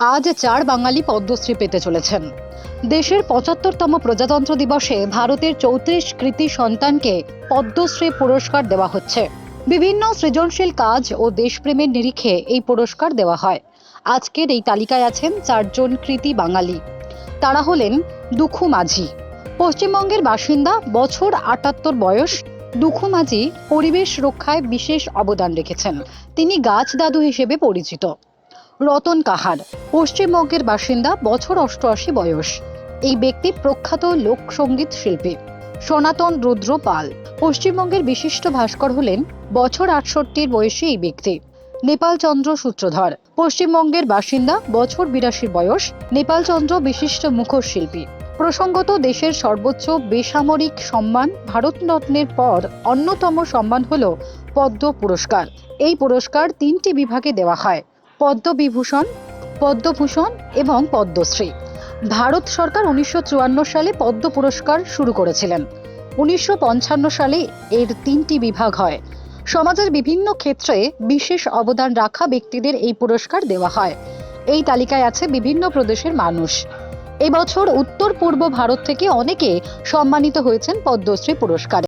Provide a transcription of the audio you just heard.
আজ চার বাঙালি পদ্মশ্রী পেতে চলেছেন। দেশের পঁচাত্তরতম প্রজাতন্ত্র দিবসে ভারতের চৌত্রিশ কৃতি সন্তানকে পদ্মশ্রী পুরস্কার দেওয়া হচ্ছে। বিভিন্ন সৃজনশীল কাজ ও দেশপ্রেমের নিরিখে এই পুরস্কার দেওয়া হয়। আজকের এই তালিকায় আছেন চারজন কৃতি বাঙালি। তারা হলেন দুখু মাঝি, পশ্চিমবঙ্গের বাসিন্দা, বছর আটাত্তর বয়স, দুখু মাঝি পরিবেশ রক্ষায় বিশেষ অবদান রেখেছেন। তিনি গাছ দাদু হিসেবে পরিচিত। রতন কাহার, পশ্চিমবঙ্গের বাসিন্দা, বছর অষ্টআশি বয়স। এই ব্যক্তি প্রখ্যাত লোকসঙ্গীত শিল্পী। সনাতন রুদ্র পাল, পশ্চিমবঙ্গের বিশিষ্ট ভাস্কর হলেন বছর আটষট্টির বয়সী এই ব্যক্তি। নেপাল চন্দ্র সূত্রধর, পশ্চিমবঙ্গের বাসিন্দা, বছর বিরাশি বয়স, নেপাল চন্দ্র বিশিষ্ট মুখোশ শিল্পী। প্রসঙ্গত দেশের সর্বোচ্চ বেসামরিক সম্মান ভারতরত্নের পর অন্যতম সম্মান হল পদ্ম পুরস্কার। এই পুরস্কার তিনটি বিভাগে দেওয়া হয়। পদ্মবিভূষণ, পদ্মভূষণ এবং পদ্মশ্রী। ভারত সরকার উনিশশো চুয়ান্ন সালে পদ্ম পুরস্কার শুরু করেছিলেন। উনিশশো পঞ্চান্ন সালে এর তিনটি বিভাগ হয়। সমাজের বিভিন্ন ক্ষেত্রে বিশেষ অবদান রাখা ব্যক্তিদের এই পুরস্কার দেওয়া হয়। এই তালিকায় আছে বিভিন্ন প্রদেশের মানুষ। এবছর উত্তর পূর্ব ভারত থেকে অনেকে সম্মানিত হয়েছেন পদ্মশ্রী পুরস্কারে।